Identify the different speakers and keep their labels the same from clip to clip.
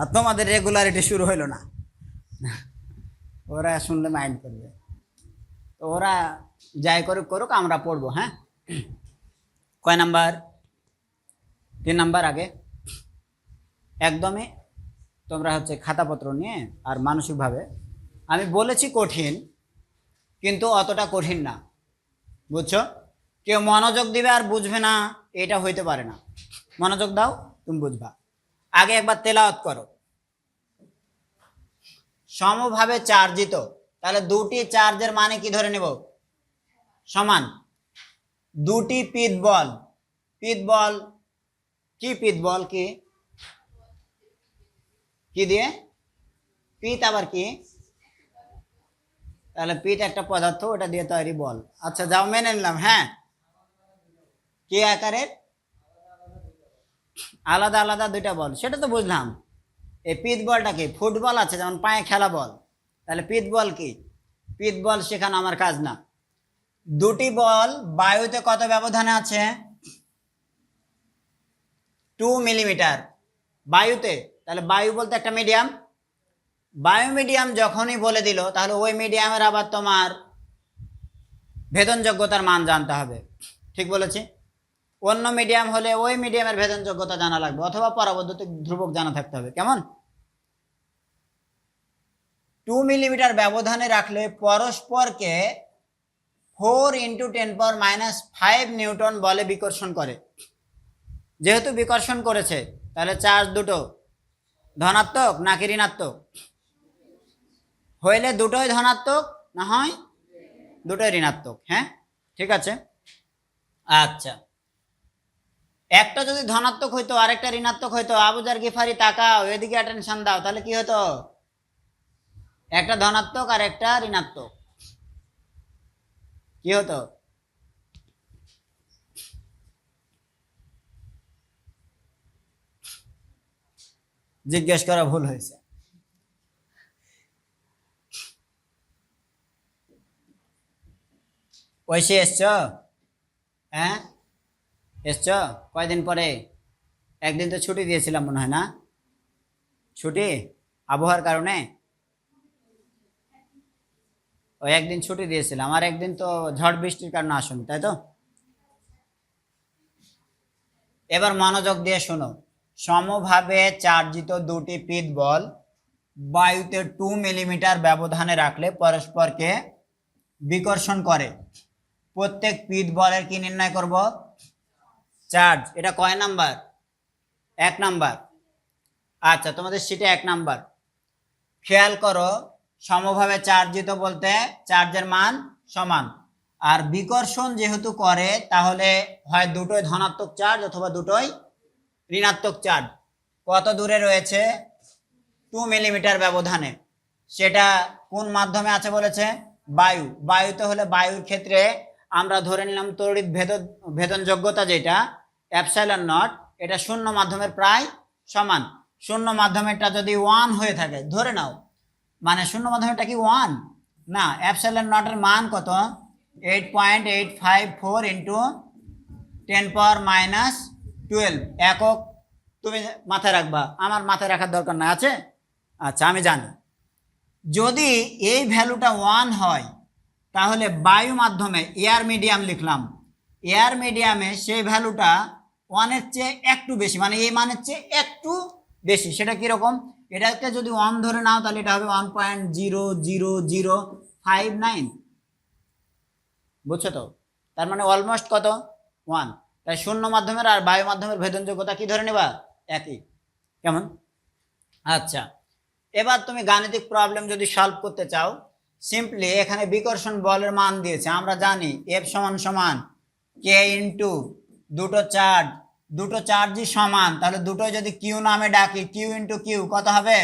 Speaker 1: আর তোমাদের রেগুলারিটি শুরু হইল না। ওরা শুনলে মাইন্ড করবে। তো ওরা যাই করুক করুক, আমরা পড়ব হ্যাঁ? কয় নাম্বার? তিন নাম্বার আগে। একদমই তোমরা হচ্ছে খাতাপত্র নিয়ে আর মানসিকভাবে। আমি বলেছি কঠিন, কিন্তু অতটা কঠিন না। বুঝছ? কেউ মনোযোগ দিবে আর বুঝবে না, এটা হইতে পারে না। মনোযোগ দাও, তুমি বুঝবা। আগে একবার তেলাওয়াত করো। সমভাবে চার্জিত তাহলে দুটি চার্জের মানে কি ধরে নেব? সমান। দুটি পিত বল পিত বল কি পিত বল কি? কি দিয়ে? পিত আবার কি? তাহলে পিট একটা পদার্থ, ওটা দিয়ে তৈরি বল আচ্ছা যাও মেনে নিলাম হ্যাঁ? কি আকারের? আলাদা আলাদা দুইটা বল। সেটা তো বুঝলাম। এই পিত বলটা কি? ফুটবল আছে, যেমন পায়ে খেলা বল। তাহলে পিত বল কি? পিত বল শেখানো আমার কাজ না। দুটি বল বায়ুতে কত ব্যবধানে আছে? Two millimetre. বায়ুতে? তাহলে বায়ু বলতে একটা মিডিয়াম। বায়ু মিডিয়াম যখনই বলে দিল, তাহলে ওই মিডিয়ামের আবার তোমার ভেদনযোগ্যতার মান জানতে হবে। ঠিক বলেছি? অন্য মিডিয়াম হলে ওই মিডিয়ামের ভেদনযোগ্যতা জানা লাগবে, অথবা পরাবৈদ্যুতিক ধ্রুবক জানা থাকতে হবে, কেমন? টু মিলিমিটার ব্যবধানে রাখলে পরস্পরকে four into ten power minus five newton বলে বিকর্ষণ করে। যেহেতু বিকর্ষণ করেছে, তাহলে চার্জ দুটো ধনাত্মক নাকি ঋণাত্মক? হইলে দুটোই ধনাত্মক না হয় দুটোই ঋণাত্মক হ্যাঁ? ঠিক আছে? আচ্ছা। একটা যদি ধনাত্মক হইতো, আরেকটা ঋণাত্মক হইতো আবুজার গিফারি তাকাও, এদিকে অ্যাটেনশন দাও, তাহলে কি হতো একটা ধনাত্মক আর একটা ঋণাত্মক। কি হতো জিজ্ঞেস করা ভুল হয়েছে। ঐশী এসছ? হ্যাঁ? এসছ? কয়দিন পরে? একদিন তো ছুটি দিয়েছিলাম মনে হয় না? ছুটি? আবহাওয়ার কারণে? ওই একদিন ছুটি দিয়েছিলাম। আর একদিন তো ঝড় বৃষ্টির কারণে আসুন, তাই তো? এবার মনোযোগ দিয়ে শোনো। সমভাবে চার্জিত দুটি পিত বল বায়ুতে টু মিলিমিটার ব্যবধানে রাখলে পরস্পরকে বিকর্ষণ করে। প্রত্যেক পিত বলের কি নির্ণয় করব? চার্জ এটা কয় নাম্বার? এক নাম্বার। আচ্ছা তোমাদের সিটে এক নাম্বার। খেয়াল করো, সমভাবে চার্জিত বলতে চার্জের মান সমান। আর বিকর্ষণ যেহেতু করে, তাহলে হয় দুটোই ধনাত্মক চার্জ অথবা দুটোই ঋণাত্মক চার্জ কত দূরে রয়েছে? টু মিলিমিটার ব্যবধানে। সেটা কোন মাধ্যমে আছে বলেছে? বায়ু। বায়ুতে হলে বায়ুর ক্ষেত্রে আমরা ধরে নিলাম তড়িৎ ভেদ ভেদনযোগ্যতা যেটা অ্যাপসাইলন নট, এটা শূন্য মাধ্যমের প্রায় সমান। শূন্য মাধ্যমেরটা যদি ওয়ান হয়ে থাকে, ধরে নাও মানে শূন্য মাধ্যমেরটা কি ওয়ান না, অ্যাপসাইলন নটের মান কত? Eight point eight five four into ten power minus twelve একক, তুমি মাথায় রাখবা, আমার মাথায় রাখার দরকার না আছে? আচ্ছা আমি জানি। যদি এই ভ্যালুটা ওয়ান হয়, তাহলে বায়ু মাধ্যমে এয়ার মিডিয়াম লিখলাম। এয়ার মিডিয়ামে সেই ভ্যালুটা ওয়ানের চেয়ে একটু বেশি মানে এই মানের চেয়ে একটু বেশি। সেটা কীরকম? এটাকে যদি ওয়ান ধরে নাও, তাহলে এটা হবে one point zero zero zero five nine বুঝছ তো? তার মানে অলমোস্ট কত? ওয়ান তাই শূন্য মাধ্যমের আর বায়ু মাধ্যমের ভেদনযোগ্যতা কি ধরে নেবা? একই। কেমন? আচ্ছা। এবার তুমি গাণিতিক প্রবলেম যদি সলভ করতে চাও সিম্পলি এখানে বিকর্ষণ বলের মান দিয়েছে। আমরা জানি এফ সমান সমান কে ইন্টু দুটো চার্জ দুটো চার্জই সমান, তাহলে দুটো যদি কিউ নামে ডাকি, কিউ ইন্টু কিউ, কত হবে?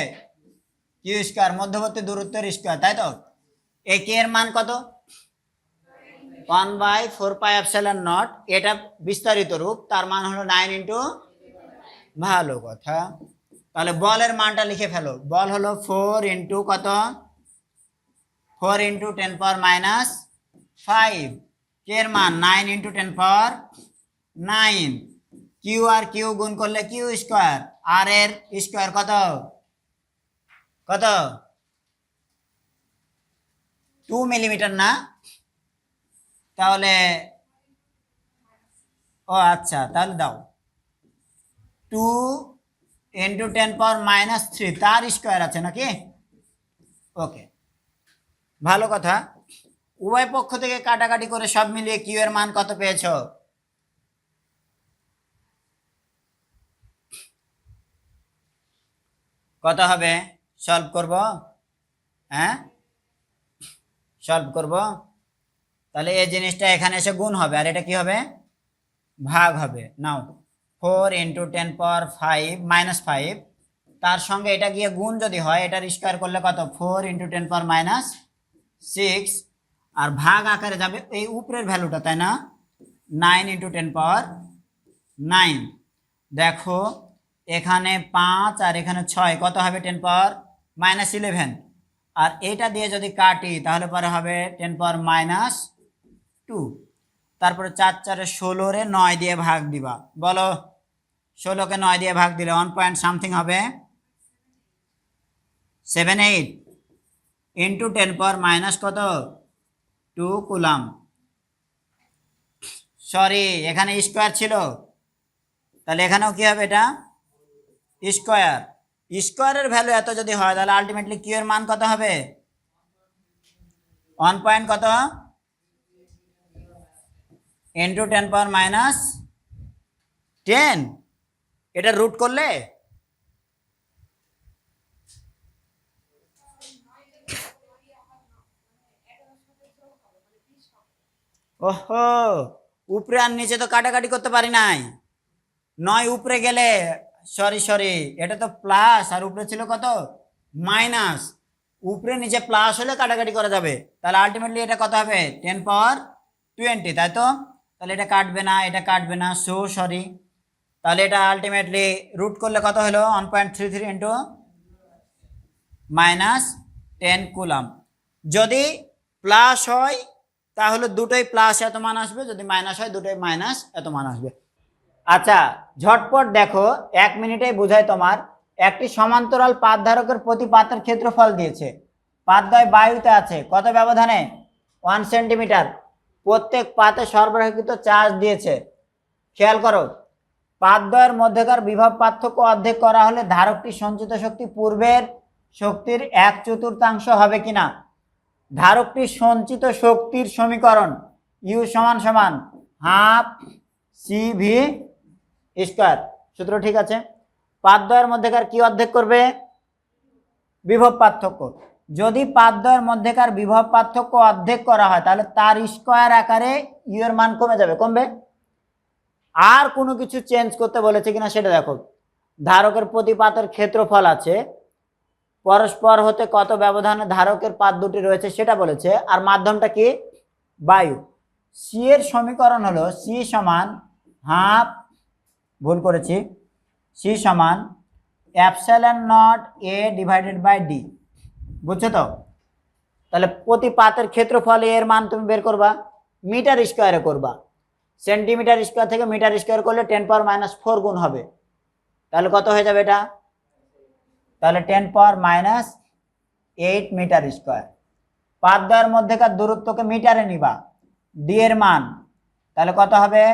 Speaker 1: কিউ স্কোয়ার, মধ্যবর্তী দূরত্বের স্কোয়ার, তাই তো? এই কে এর মান কত? One by four pi epsilon naught, এটা বিস্তারিত রূপ, তার মান হলো নাইন ইন্টু ভালো কথা। তাহলে বলের মানটা লিখে ফেলো, বল হলো ফোর ইন্টু কত? Four into ten power minus five, কে এর মান? Nine into ten power nine. Q আর কিউ গুণ করলে কিউ স্কোয়ার? আর এর স্কোয়ার কত? কত? টু মিলিমিটার না? তাহলে, ও আচ্ছা তাহলে দাও। Two into ten power minus three, তার স্কোয়ার আছে নাকি? ওকে। ভালো কথা। উভয় পক্ষ থেকে কাটাকাটি করে সব মিলিয়ে কিউ এর মান কত পেয়েছ? কত হবে? সলভ করব? হ্যাঁ? সলভ করব? তাহলে এই জিনিসটা এখানে এসে গুণ হবে। আর এটা কি হবে? ভাগ হবে। নাও, four into ten power five minus five. তার সঙ্গে এটা গিয়ে গুণ যদি হয়, এটার স্কোয়ার করলে কত? Four into ten power minus six. আর ভাগ আকারে যাবে এই উপরের ভ্যালুটা, তাই না? Nine into ten power nine. দেখো এখানে পাঁচ আর এখানে ছয়, কত হবে টেন পাওয়ার মাইনাস ইলেভেন আর এটা দিয়ে যদি কাটি, তাহলে পরে হবে টেন পাওয়ার মাইনাস টু তারপরে চার চারে ষোলোরে নয় দিয়ে ভাগ দিবা। বলো, ষোলোকে নয় দিয়ে ভাগ দিলে ওয়ান পয়েন্ট সামথিং হবে? Seven eight into ten power minus কত? টু কুলাম সরি এখানে স্কোয়ার ছিল। তাহলে এখানেও কি হবে এটা? স্কোয়ার। স্কোয়ারের ভ্যালু এত যদি হয়, তাহলে আলটিমেটলি কিউ মান কত হবে? ওয়ান পয়েন্ট কত? Into ten power minus ten এটা রুট করলে? ওহো, উপরে আর নিচে তো কাটাকাটি করতে পারি নাই। নয় উপরে গেলে সরি সরি, এটা তো প্লাস আর উপরে ছিল কত? মাইনাস উপরে নিচে প্লাস হলে কাটাকাটি করা যাবে। তাহলে আলটিমেটলি এটা কত হবে? টেন পাওয়ার টোয়েন্টি তাই তো? তাহলে এটা কাটবে না, এটা কাটবে না সো সরি তাহলে এটা আলটিমেটলি রুট করলে কত হলো? One point three three into minus ten coulomb যদি প্লাস হয়, তাহলে দুটোই প্লাস এত মান আসবে, যদি মাইনাস হয়, দুটোই মাইনাস এত মান আসবে। আচ্ছা ঝটপট দেখো, এক মিনিটেই বোঝায় তোমার। একটি সমান্তরাল পাত ধারকের প্রতি পাতের ক্ষেত্রফল দিয়েছে। পাতদ্বয় বায়ুতে আছে, কত ব্যবধানে? One centimetre. প্রত্যেক পাতে সরবরাহকৃত চার্জ দিয়েছে। খেয়াল করো পাতদ্বয়ের মধ্যেকার বিভব পার্থক্য অর্ধেক করা হলে ধারকটি সঞ্চিত শক্তি পূর্বের শক্তির এক চতুর্থাংশ হবে কিনা? ধারকটি সঞ্চিত শক্তির সমীকরণ ইউ সমান সমান হাফ সি ভি স্কোয়ার। সূত্র ঠিক আছে? পাদদ্বয়ের মধ্যেকার কি অর্ধেক করবে? বিভব পার্থক্য। যদি পাদদ্বয়ের মধ্যেকার বিভব পার্থক্য অর্ধেক করা হয়, তাহলে তার স্কোয়ার আকারে ইউ এর মান কমে যাবে। কমবে? আর কোনো কিছু চেঞ্জ করতে বলেছে কিনা সেটা দেখো। ধারকের প্রতি পাতের ক্ষেত্রফল আছে। পরস্পর হতে কত ব্যবধানে ধারকের পাত দুটি রয়েছে সেটা বলেছে। আর মাধ্যমটা কি? বায়ু। সি এর সমীকরণ হলো সি সমান হাফ ভুল করেছি। সি সমান epsilon naught A divided by D. বুঝছ তো? তাহলে প্রতি পাতের ক্ষেত্রফল এর মান তুমি বের করবা, মিটার স্কোয়ারে করবা। সেন্টিমিটার স্কোয়ার থেকে মিটার স্কোয়ার করলে টেন পাওয়ার মাইনাস ফোর গুণ হবে। তাহলে কত হয়ে যাবে এটা? তাহলে ten power minus eight metre square. পাতদ্বয়ের মধ্যেকার দূরত্বকে মিটারে নিবা। ডি এর মান। তাহলে কত হবে?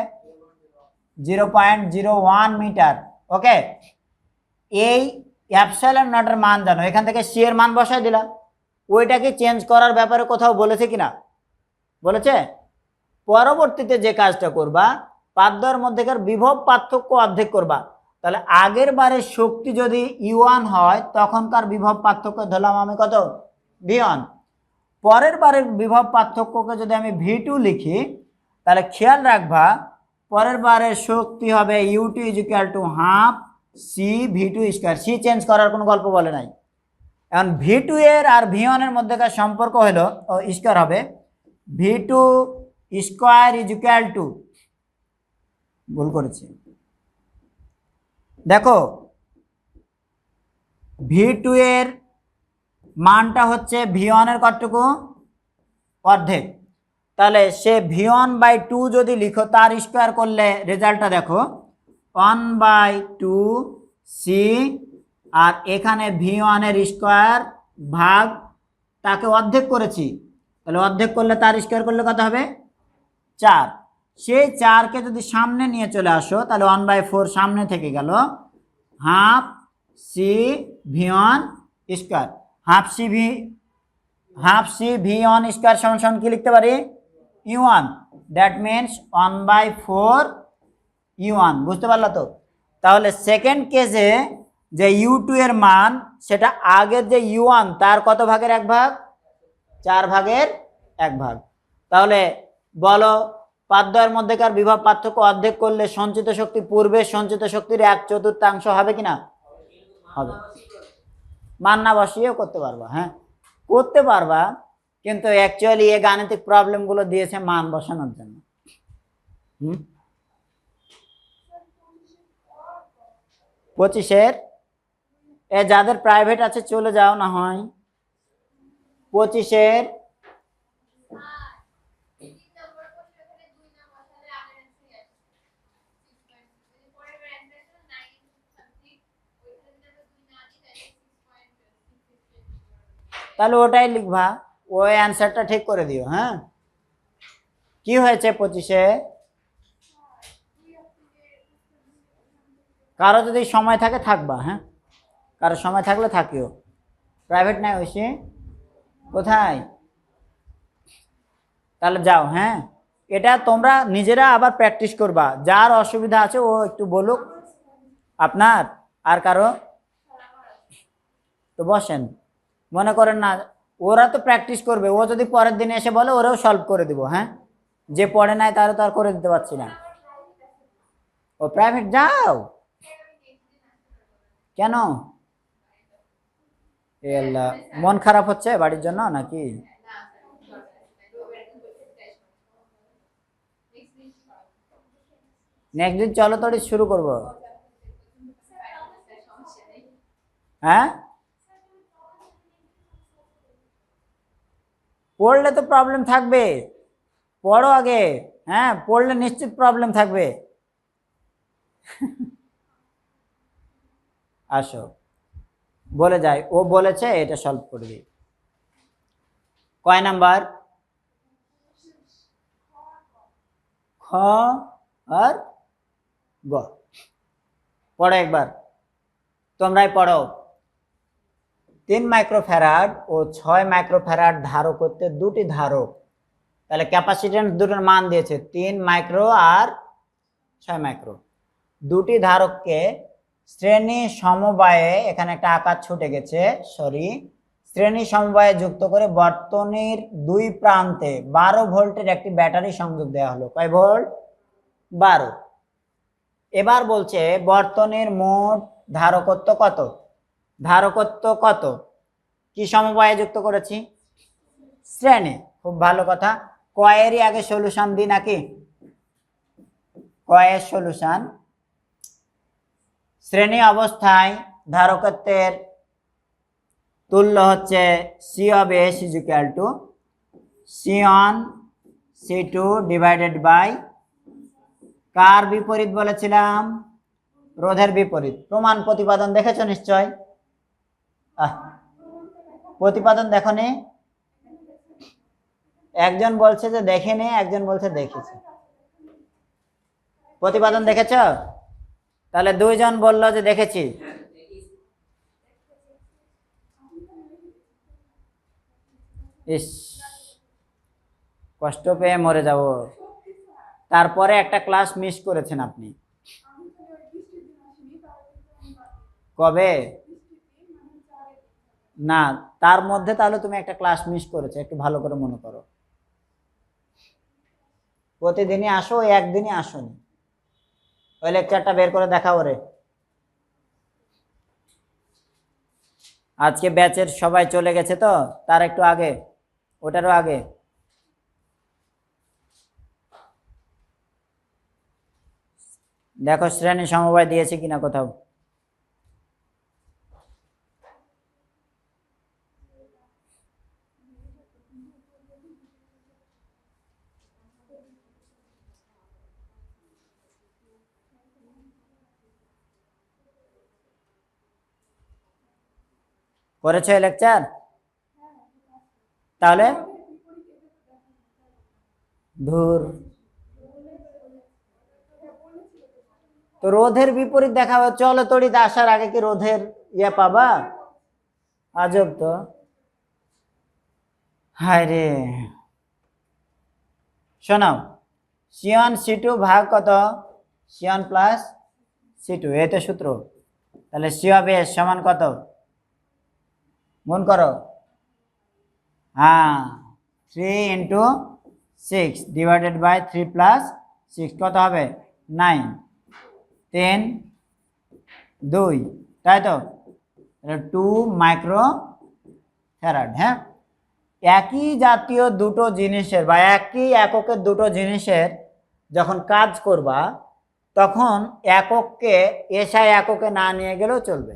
Speaker 1: Zero point zero one metre okay এই অ্যাপসাইলন নটের মান জানো, এখান থেকে সি এর মান বসাই দিলাম। ওইটাকে চেঞ্জ করার ব্যাপারে কোথাও বলেছে কিনা? বলেছে? পরবর্তীতে যে কাজটা করবা, পাদ্যর মধ্যেকার বিভব পার্থক্য অর্ধেক করবা। তাহলে আগের বারের শক্তি যদি ইউয়ান হয়, তখনকার বিভব পার্থক্য ধরলাম আমি কত? ভি ওয়ান পরের বারের বিভব পার্থক্যকে যদি আমি ভি টু লিখি, তাহলে খেয়াল রাখবা পরের বারে শক্তি হবে U two is equal to half C V two square C change করার কোনো গল্প বলে নাই। এখন ভি টু এর আর ভি ওয়ানের মধ্যেকার সম্পর্ক হলো স্কোয়ার হবে V two square is equal to ভুল করেছি। দেখো ভি টু এর মানটা হচ্ছে ভি ওয়ানের কতটুকু? অর্ধেক। তাহলে সে ভি ওয়ান বাই টু যদি লিখো, তার স্কোয়ার করলে রেজাল্টটা দেখো। ওয়ান বাই টু সি, আর এখানে ভি ওয়ানের স্কোয়ার ভাগ তাকে অর্ধেক করেছি। তাহলে অর্ধেক করলে তার স্কোয়ার করলে কত হবে? চার। সেই চারকে যদি সামনে নিয়ে চলে আসো, তাহলে ওয়ান বাই ফোর সামনে থেকে গেল। Half C V one square. Half C V, half C V one square সমান সমান কি লিখতে পারি? U one that means one by four U one বুঝতে পারল তো? তাহলে সেকেন্ড কেসে যে ইউ টু এর মান, সেটা আগের যে ইউ ওয়ান তার কত ভাগের এক ভাগ? চার ভাগের এক ভাগ। তাহলে বলো পাদ্যয়ের মধ্যেকার বিভব পার্থক্য অর্ধেক করলে সঞ্চিত শক্তি পূর্বে সঞ্চিত শক্তির এক চতুর্থাংশ হবে কি না হবে। মান না বসিয়েও করতে পারবা হ্যাঁ? করতে পারবা কিন্তু অ্যাকচুয়ালি এই গাণিতিক প্রবলেমগুলো দিয়েছে মান বসানোর জন্য। হুম? পঁচিশের, এ যাদের প্রাইভেট আছে চলে যাও না হয়। পঁচিশের, তাহলে ওটাই লিখবা। ওই অ্যান্সারটা ঠিক করে দিও হ্যাঁ? কি হয়েছে পঁচিশে? কারও যদি সময় থাকে থাকবা হ্যাঁ? কারও সময় থাকলে থাকিও। প্রাইভেট নাই ঐশী? কোথায়? তাহলে যাও হ্যাঁ? এটা তোমরা নিজেরা আবার প্র্যাকটিস করবা। যার অসুবিধা আছে ও একটু বলুক। আপনার? আর কারও? তো বসেন। মনে করেন না ওরা তো প্র্যাকটিস করবে। ও যদি পরের দিনে এসে বলে, ওরাও সলভ করে দিব হ্যাঁ? যে পড়ে নাই তারা তো আর করে দিতে পারছি না। ও প্রাইভেট যাও! কেন? আল্লাহ, মন খারাপ হচ্ছে বাড়ির জন্য নাকি? নেক্সট দিন চলো তোর শুরু করব। হ্যাঁ? পড়লে তো প্রবলেম থাকবে। পড়ো আগে হ্যাঁ পড়লে নিশ্চিত প্রবলেম থাকবে। আসো। বলে যাই, ও বলেছে, এটা সলভ করে দিই। কয় নাম্বার? খ আর গ। পড়ো একবার। তোমরাই পড়ো। তিন মাইক্রোফ্যারাড ও ছয় মাইক্রোফ্যারাড ধারক করতে দুটি ধারক। তাহলে ক্যাপাসিটেন্স দুটোর মান দিয়েছে তিন মাইক্রো আর ছয় মাইক্রো। দুটি ধারককে শ্রেণি সমবায়ে, এখানে একটা আকার ছুটে গেছে সরি শ্রেণি সমবায়ে যুক্ত করে বর্তনীর দুই প্রান্তে বারো ভোল্টের একটি ব্যাটারি সংযোগ দেওয়া হলো। কয় ভোল্ট? বারো। এবার বলছে বর্তনীর মোট ধারকত্ব কত? ধারকত্ব কত? কি সমবায়ে যুক্ত করেছি? শ্রেণি, খুব ভালো কথা। কয়েরই আগে সলিউশন দিই নাকি? কয়ের সলিউশন শ্রেণি অবস্থায় ধারকত্বের তুল্য হচ্ছে C of S is equal to C one C two divided by কার বিপরীত বলেছিলাম? রোধের বিপরীত। প্রমাণ প্রতিপাদন দেখেছ নিশ্চয়? আহ দেখো দেখনি একজন বলছে যে দেখেনি একজন বলছে দেখেছে। প্রতিপাদন দেখেছ? তাহলে দুইজন বলল যে দেখেছি। ইস, কষ্ট পেয়ে মরে যাব। তারপরে একটা ক্লাস মিস করেছেন আপনি। কবে? না, তার মধ্যে তাহলে তুমি একটা ক্লাস মিস করেছ, একটু ভালো করে মনে করো। প্রতিদিনই আসো, একদিনই আসোনি। ওই লেকচারটা বের করে দেখাও রে। আজকে ব্যাচের সবাই চলে গেছে তো, তার একটু আগে, ওটারও আগে। দেখো, শ্রেণি সমবায় দিয়েছে কিনা কোথাও। করেছ এই লেকচার তাহলে? ধুর। তো রোধের বিপরীত দেখাবে। চলো তড়িৎ, আসার আগে কি রোধের ইয়ে পাবা? আজব তো। হায় শোনাও। সিওয়ান সি টু ভাগ কত? সিওয়ান প্লাস সি টু এতে সূত্র। তাহলে সি হবে সমান কত? গুণ করো। হ্যাঁ three into six divided by three plus six কত হবে? নাইন টেন দুই। তাই তো? টু মাইক্রো ফ্যারাড হ্যাঁ? একই জাতীয় দুটো জিনিসের বা একই এককের দুটো জিনিসের যখন কাজ করবা, তখন একককে এসআই এককে না নিয়ে গেলেও চলবে।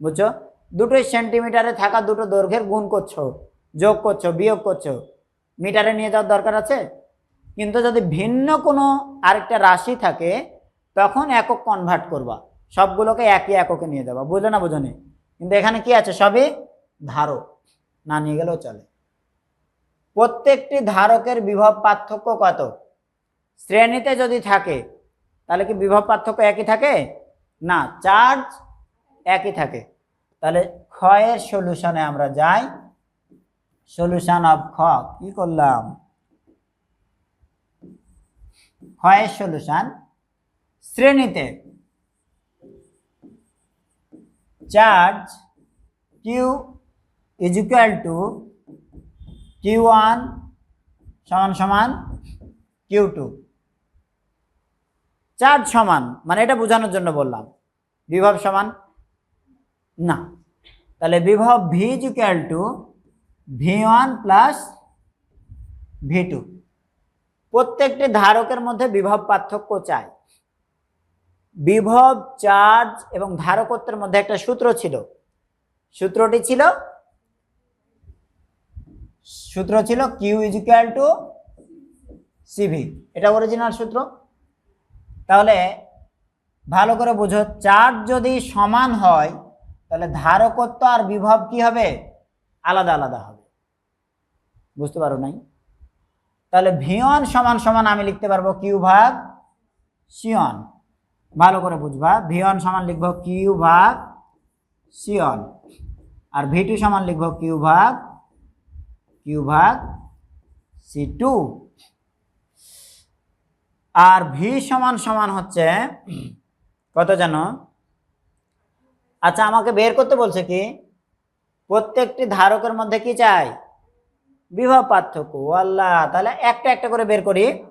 Speaker 1: বুঝছ? দুটোই সেন্টিমিটারে থাকা দুটো দৈর্ঘ্যের গুণ করছ, যোগ করছ, বিয়োগ করছ, মিটারে নিয়ে যাওয়ার দরকার আছে? কিন্তু যদি ভিন্ন কোনো আরেকটা রাশি থাকে, তখন একক কনভার্ট করবা। সবগুলোকে একই এককে নিয়ে যাবা। বুঝো না বুঝো কিন্তু এখানে কি আছে? সবই ধারক। না নিয়ে গেলেও চলে। প্রত্যেকটি ধারকের বিভব পার্থক্য কত? শ্রেণীতে যদি থাকে, তাহলে কি বিভব পার্থক্য একই থাকে? না, চার্জ একই থাকে। তাহলে ক্ষয়ের সলিউশনে আমরা যাই। সলিউশন অফ খ, কি করলাম? ক্ষয়ের সলিউশন শ্রেণীতে charge Q is equal to Q one সমান সমান কিউ টু চার্জ সমান মানে এটা বোঝানোর জন্য বললাম। বিভব সমান না। তাহলে বিভব V is equal to V one plus V two প্রত্যেকটি ধারকের মধ্যে বিভব পার্থক্য চাই। বিভব চার্জ এবং ধারকত্বের মধ্যে একটা সূত্র ছিল। সূত্রটি ছিল? সূত্র ছিল Q is equal to C V এটা অরিজিনাল সূত্র। তাহলে ভালো করে বুঝো চার্জ যদি সমান হয় তাহলে ধারকত্ব আর বিভব কি হবে? আলাদা আলাদা হবে। বুঝতে পারো নাই? তাহলে ভিয়ন সমান সমান আমি লিখতে পারব কিউ ভাগ সিয়ন ভালো করে বুঝবা ভিয়ন সমান লিখব কিউ ভাগ সিয়ন আর ভি টু সমান লিখব কিউ ভাগ কিউ ভাগ সি টু। আর ভি সমান সমান হচ্ছে কত জানো? আচ্ছা আমাকে বের করতে বলছে কি? প্রত্যেকটি ধারকের মধ্যে কি চাই? বিভব পার্থক্য। আল্লাহ, তাহলে একটা একটা করে বের করি।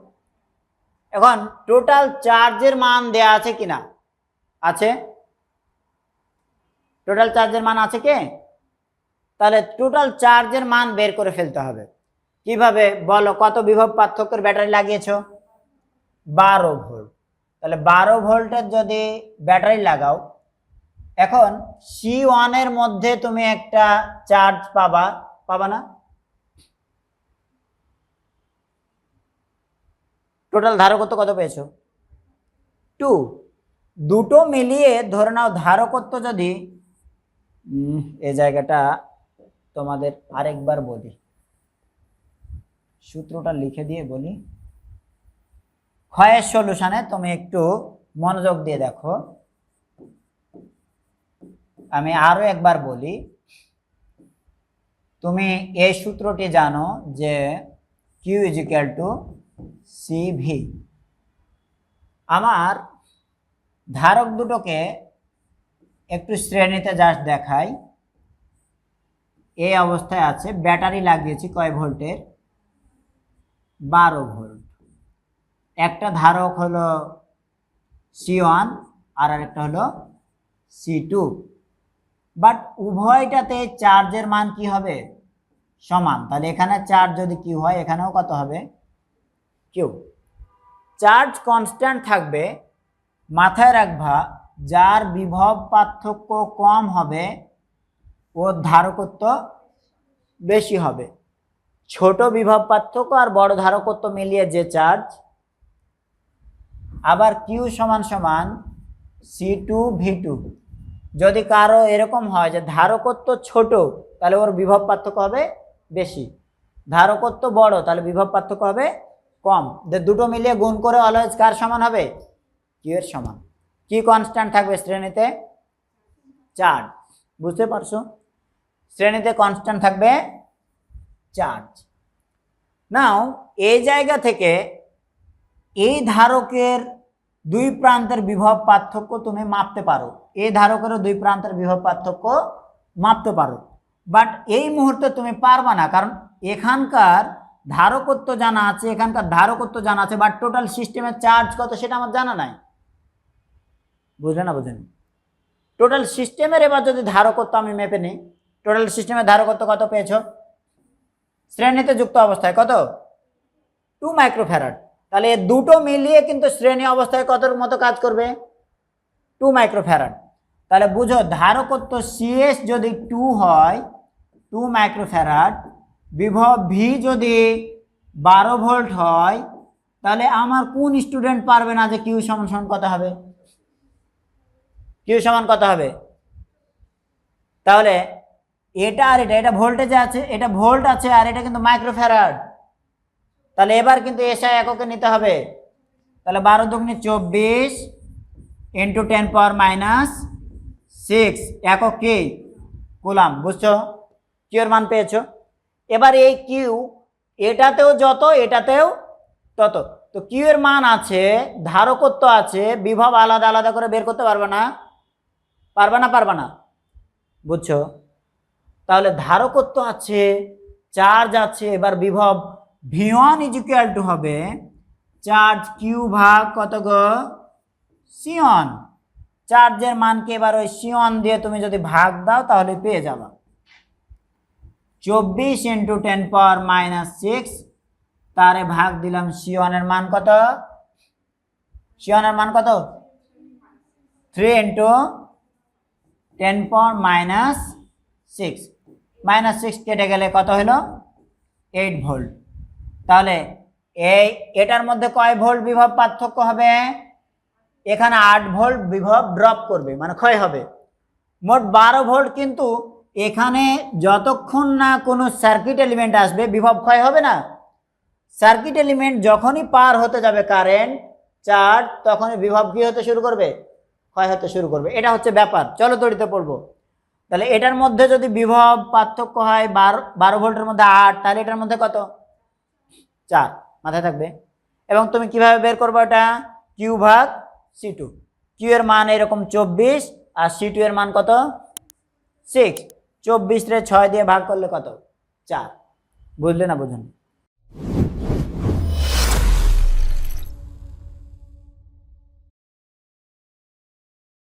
Speaker 1: এখন টোটাল চার্জের মান দেয়া আছে কিনা আছে? টোটাল চার্জের মান আছে কে? তাহলে টোটাল চার্জের মান বের করে ফেলতে হবে। কীভাবে? বলো, কত বিভব পার্থক্যের ব্যাটারি লাগিয়েছ? বারো ভোল্ট। তাহলে বারো ভোল্টের যদি ব্যাটারি লাগাও এখন সি ওয়ানের মধ্যে তুমি একটা চার্জ পাবা পাবা না? টোটাল ধারকত্ব কত পেয়েছ? টু দুটো মিলিয়ে ধরে নাও ধারকত্ব যদি এ জায়গাটা তোমাদের আরেকবার বলি। সূত্রটা লিখে দিয়ে বলি। ক্ষয়ের সলিউশনে তুমি একটু মনোযোগ দিয়ে দেখো। আমি আরও একবার বলি, তুমি এই সূত্রটি জানো যে Q is equal to C V আমার ধারক দুটোকে একটু শ্রেণীতে জাস্ট দেখাই। এই অবস্থায় আছে, ব্যাটারি লাগিয়েছি কয় ভোল্টের? বারো ভোল্ট। একটা ধারক হলো সি ওয়ান আর আরেকটা হলো সি টু বাট উভয়টাতে চার্জের মান কি হবে? সমান। তাহলে এখানে চার্জ যদি কিউ হয়, এখানেও কত হবে? কিউ চার্জ কনস্ট্যান্ট থাকবে, মাথায় রাখবা, যার বিভব পার্থক্য কম হবে, ওর ধারকত্ব বেশি হবে। ছোট বিভব পার্থক্য আর বড় ধারকত্ব মিলিয়ে যে চার্জ আবার কিউ সমান সমান সি টু ভি টু যদি কারও এরকম হয় যে ধারকত্ব ছোট, তাহলে ওর বিভব পার্থক্য হবে বেশি। ধারকত্ব বড়, তাহলে বিভব পার্থক্য হবে কম। দুটো মিলিয়ে গুণ করে অলওয়েজ কার সমান হবে? কিউ এর সমান। কি কনস্ট্যান্ট থাকবে শ্রেণীতে চার্জ বুঝতে পারছ? শ্রেণীতে কনস্ট্যান্ট থাকবে চার্জ নাও এই জায়গা থেকে এই ধারকের দুই প্রান্তের বিভব পার্থক্য তুমি মাপতে পারো। এই ধারকেরও দুই প্রান্তের বিভব পার্থক্য মাপতে পারো। বাট এই মুহূর্তে তুমি পারবা না, কারণ এখানকার ধারকত্ব জানা আছে, এখানকার ধারকত্ব জানা আছে বাট টোটাল সিস্টেমের চার্জ কত সেটা আমার জানা নাই। বুঝলে না বুঝলেন টোটাল সিস্টেমের এবার যদি ধারকত্ব আমি মেপে নিই টোটাল সিস্টেমের ধারকত্ব কত পেয়েছ? শ্রেণীতে যুক্ত অবস্থায় কত? টু মাইক্রোফ্যারাড তাহলে দুটো মিলিয়ে কিন্তু শ্রেণি অবস্থায় কতর মতো কাজ করবে? টু মাইক্রোফ্যারাড তাহলে বুঝো, ধারকত্ব সিএস যদি টু হয় টু মাইক্রোফ্যারাড বিভব ভি যদি বারো ভোল্ট হয়, তাহলে আমার কোন স্টুডেন্ট পারবে না যে কিউ সমান সমান কত হবে? কিউ সমান কত হবে? তাহলে এটা আর এটা এটা ভোল্টেজ আছে, এটা ভোল্ট আছে আর এটা কিন্তু মাইক্রোফ্যারাড তাহলে এবার কিন্তু এসআই এককে নিতে হবে। তাহলে বারো দুগুনি চব্বিশ into ten power minus six একক কি? কুলাম, বুঝছ? কিউর মান পেয়েছ। এবার এই কিউ এটাতেও যত, এটাতেও তত। তো কিউ এর মান আছে, ধারকত্ব আছে, বিভব আলাদা আলাদা করে বের করতে পারবে না। পারবে না পারবে না। বুঝছ? তাহলে ধারকত্ব আছে, চার্জ আছে, এবার বিভব V one is equal to হবে চার্জ কিউ ভাগ কত গো? সিওন চার্জের মানকে এবার ওই সিওন দিয়ে তুমি যদি ভাগ দাও তাহলে পেয়ে যাবা। চব্বিশ into ten power minus six তারে ভাগ দিলাম সিওনের মান কত? সিওনের মান কত? Three into ten power minus six minus six কেটে গেলে কত হলো? এইট ভোল্ট তাহলে এই এটার মধ্যে কয় ভোল্ট বিভব পার্থক্য হবে? এখানে আট ভোল্ট বিভব ড্রপ করবে মানে ক্ষয় হবে। মোট বারো ভোল্ট কিন্তু এখানে যতক্ষণ না কোনো সার্কিট এলিমেন্ট আসবে, বিভব ক্ষয় হবে না। সার্কিট এলিমেন্ট যখনই পার হতে যাবে কারেন্ট চার্জ তখনই বিভব কী হতে শুরু করবে? ক্ষয় হতে শুরু করবে। এটা হচ্ছে ব্যাপার। চলো তড়িতে পড়ব। তাহলে এটার মধ্যে যদি বিভব পার্থক্য হয় বারো বারো ভোল্টের মধ্যে আট, তাহলে এটার মধ্যে কত? চার, মাথায় থাকবে। এবং তুমি কীভাবে বের করব এটা কিউ ভাগ সি টু কিউ এর মান এরকম চব্বিশ আর সি টু এর মান কত? সিক্স চব্বিশ রে ছয় দিয়ে ভাগ করলে কত? চার। বুঝলে না বুঝুন?